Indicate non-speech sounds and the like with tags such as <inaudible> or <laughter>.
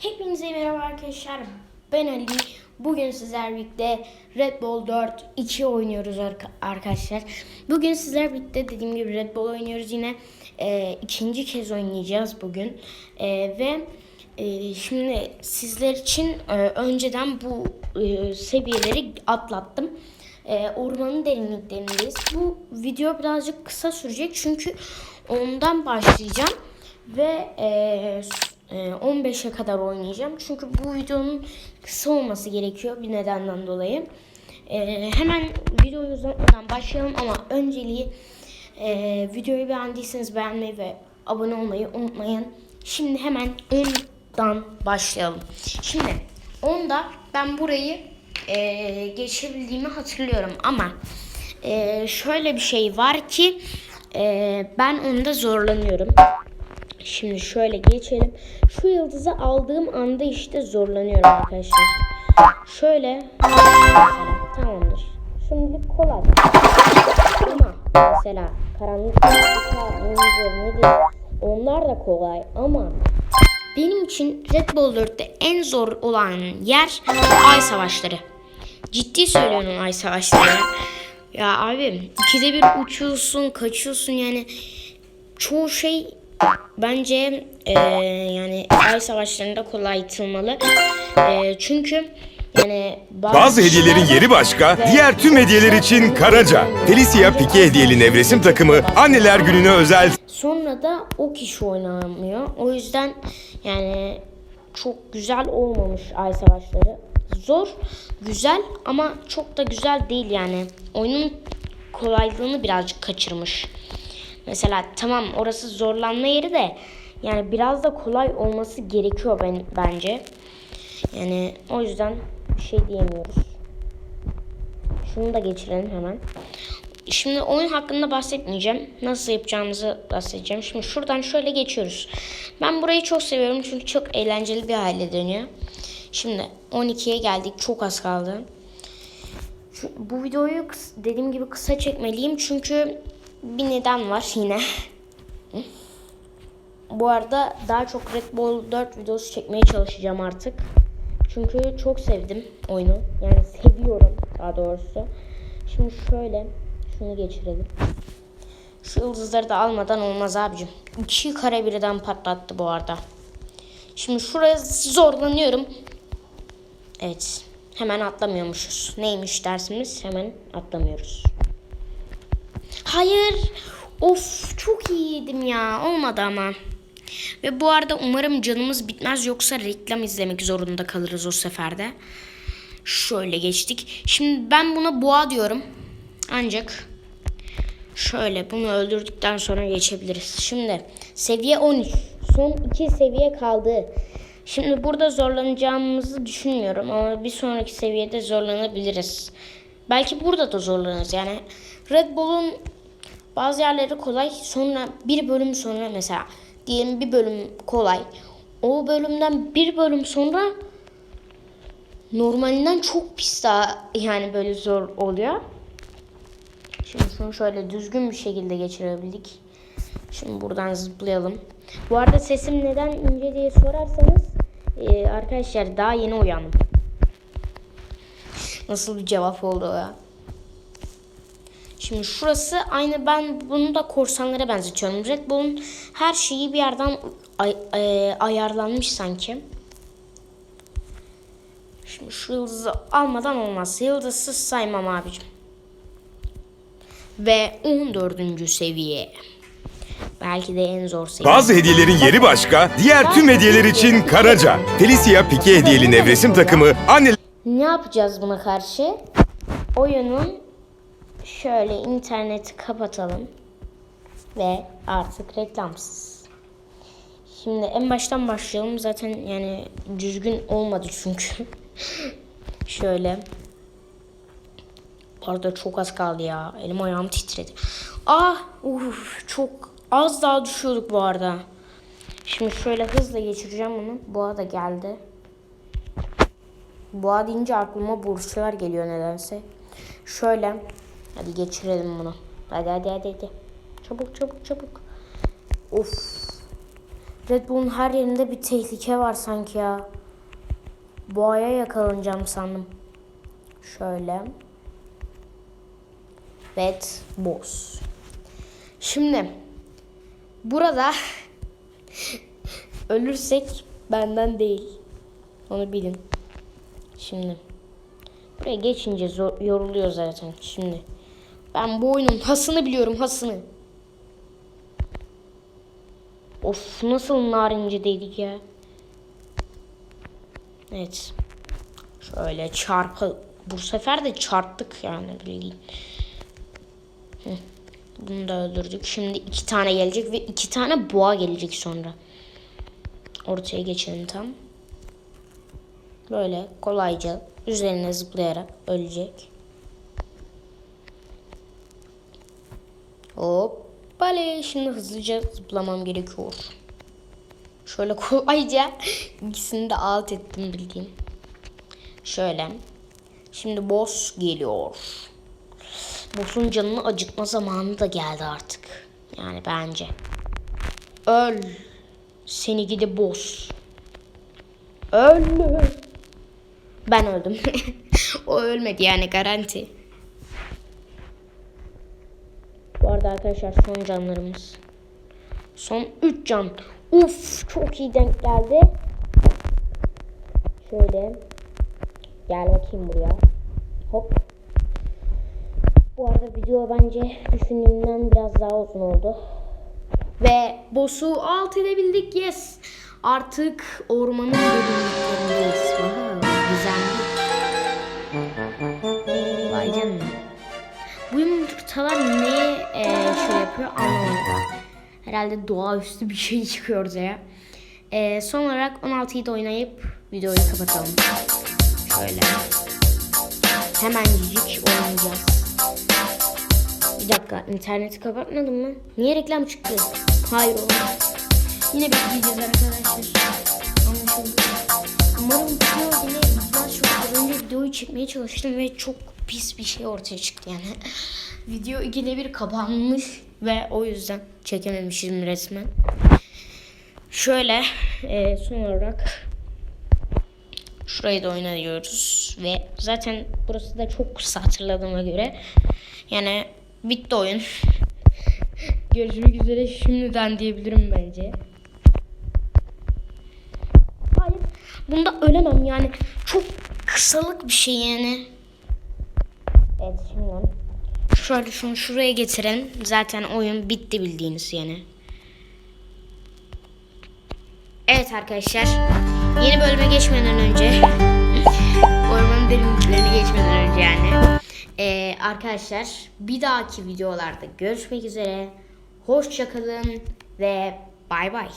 Hepinize merhaba arkadaşlar. Ben Ali. Bugün sizler birlikte Red Bull 4 2 oynuyoruz arka- arkadaşlar. Bugün sizler birlikte dediğim gibi Red Bull oynuyoruz yine. e, ikinci kez oynayacağız bugün. E, ve e, şimdi sizler için e, önceden bu e, seviyeleri atlattım. E, ormanın derinliklerindeyiz. Bu video birazcık kısa sürecek çünkü ondan başlayacağım ve e, 15'e kadar oynayacağım. Çünkü bu videonun kısa olması gerekiyor bir nedenden dolayı. E, hemen videoyu uzatmadan başlayalım ama önceliği e, videoyu beğendiyseniz beğenmeyi ve abone olmayı unutmayın. Şimdi hemen 10'dan başlayalım. Şimdi 10'da ben burayı e, geçebildiğimi hatırlıyorum ama şöyle bir şey var ki ben onda zorlanıyorum. Şimdi şöyle geçelim. Şu yıldızı aldığım anda işte zorlanıyorum arkadaşlar. Şöyle tamamdır. Şimdilik kolay. Ama mesela karanlık? Onlar da kolay ama benim için Red Bull 4'te en zor olan yer Ay Savaşları. Ciddi söylüyorum Ay Savaşları. Ya abi ikide bir uçuyorsun, kaçıyorsun yani çoğu şey bence e, yani Ay Savaşları'nda kolaytılmalı. E, çünkü yani Bazı hediyelerin yeri başka, diğer tüm hediyeler için Karaca. Felicia Pike hediyeli nevresim takımı anneler gününe özel Sonra da o kişi oynamıyor. O yüzden yani çok güzel olmamış Ay Savaşları. Zor, güzel ama çok da güzel değil yani. Oyunun kolaylığını birazcık kaçırmış. Mesela tamam orası zorlanma yeri de yani biraz da kolay olması gerekiyor ben, bence. Yani o yüzden bir şey diyemiyoruz. Şunu da geçirelim hemen. Şimdi oyun hakkında bahsetmeyeceğim. Nasıl yapacağımızı bahsedeceğim. Şimdi şuradan şöyle geçiyoruz. Ben burayı çok seviyorum çünkü çok eğlenceli bir hale dönüyor. Şimdi 12'ye geldik. Çok az kaldı. Şu- bu videoyu dediğim gibi kısa çekmeliyim çünkü bir neden var yine. Bu arada daha çok Red Bull 4 videosu çekmeye çalışacağım artık. Çünkü çok sevdim oyunu. Yani seviyorum daha doğrusu. Şimdi şöyle şunu geçirelim. Şu yıldızları da almadan olmaz abicim. İki kare birden patlattı bu arada. Şimdi şuraya zorlanıyorum. Evet. Hemen atlamıyormuşuz. Neymiş dersimiz? Hemen atlamıyoruz. Hayır. Of çok iyiydim ya. Olmadı ama. Ve bu arada umarım canımız bitmez yoksa reklam izlemek zorunda kalırız o seferde. Şöyle geçtik. Şimdi ben buna boğa diyorum. Ancak şöyle bunu öldürdükten sonra geçebiliriz. Şimdi seviye 13. Son iki seviye kaldı. Şimdi burada zorlanacağımızı düşünmüyorum ama bir sonraki seviyede zorlanabiliriz. Belki burada da zorlanırız. Yani Red Bull'un bazı yerleri kolay. Sonra bir bölüm sonra mesela diyelim bir bölüm kolay. O bölümden bir bölüm sonra normalinden çok pis daha yani böyle zor oluyor. Şimdi şunu şöyle düzgün bir şekilde geçirebildik. Şimdi buradan zıplayalım. Bu arada sesim neden ince diye sorarsanız e, arkadaşlar daha yeni uyandım. Nasıl bir cevap oldu ya? Şimdi şurası aynı ben bunu da korsanlara benzetiyorum. Red Bull'un her şeyi bir yerden ay- e, ayarlanmış sanki. Şimdi şu yıldızı almadan olmaz. Yıldızsız saymam abicim. Ve 14. seviye. Belki de en zor seviye. Bazı hediyelerin yeri başka, diğer tüm hediyeler için Karaca. Felicia Pike hediyeli nevresim takımı anneler Ne yapacağız buna karşı? Oyunun şöyle interneti kapatalım. Ve artık reklamsız. Şimdi en baştan başlayalım. Zaten yani düzgün olmadı çünkü. <laughs> şöyle. Bu arada çok az kaldı ya. Elim ayağım titredi. Ah! Uf, çok az daha düşüyorduk bu arada. Şimdi şöyle hızla geçireceğim bunu. Boğa da geldi. Boğa deyince aklıma burçlar geliyor nedense. Şöyle. Hadi geçirelim bunu. Hadi hadi hadi hadi. Çabuk çabuk çabuk. Of. Red Bull'un her yerinde bir tehlike var sanki ya. Boğaya yakalanacağım sandım. Şöyle. Evet, boss. Şimdi burada <laughs> ölürsek benden değil. Onu bilin. Şimdi buraya geçince zor, yoruluyor zaten. Şimdi ben bu oyunun hasını biliyorum hasını. Of nasıl narince dedik ya. Evet. Şöyle çarpı. Bu sefer de çarptık yani bildiğin. Bunu da öldürdük. Şimdi iki tane gelecek ve iki tane boğa gelecek sonra. Ortaya geçelim tam. Böyle kolayca üzerine zıplayarak ölecek. Hoppale. Şimdi hızlıca zıplamam gerekiyor. Şöyle kolayca <laughs> ikisini de alt ettim bildiğin. Şöyle. Şimdi boss geliyor. Boss'un canını acıtma zamanı da geldi artık. Yani bence. Öl. Seni gidi boss. Öl. Ben öldüm. <laughs> o ölmedi yani garanti. Bu arada arkadaşlar son canlarımız. Son 3 can. Uf çok iyi denk geldi. Şöyle. Gel bakayım buraya. Hop. Bu arada video bence düşündüğümden biraz daha uzun oldu. Ve boss'u alt edebildik yes. Artık ormanın derinliklerindeyiz. Wow, Bu yumurtalar neye e, şey yapıyor anlamadım. Herhalde doğaüstü bir şey çıkıyor ortaya. E, son olarak 16'yı da oynayıp videoyu kapatalım. Şöyle. Hemencik oynayacağız. Bir dakika interneti kapatmadım mı? Niye reklam çıktı? Hayır olmaz. Yine bekleyeceğiz arkadaşlar. Anlaşıldı. Umarım video yine biraz çok önce videoyu çekmeye çalıştım ve çok pis bir şey ortaya çıktı yani. Video ikide bir kapanmış ve o yüzden çekememişim resmen. Şöyle e, son olarak şurayı da oynanıyoruz ve zaten burası da çok kısa hatırladığıma göre yani bitti oyun. Görüşmek üzere şimdiden diyebilirim bence. Hayır. Bunda ölemem yani. Çok kısalık bir şey yani. Evet şimdi şöyle şunu şuraya getirin. Zaten oyun bitti bildiğiniz yani. Evet arkadaşlar. Yeni bölüme geçmeden önce <laughs> ormanın derinliklerine geçmeden önce yani. Ee, arkadaşlar bir dahaki videolarda görüşmek üzere. Hoşçakalın ve bay bay.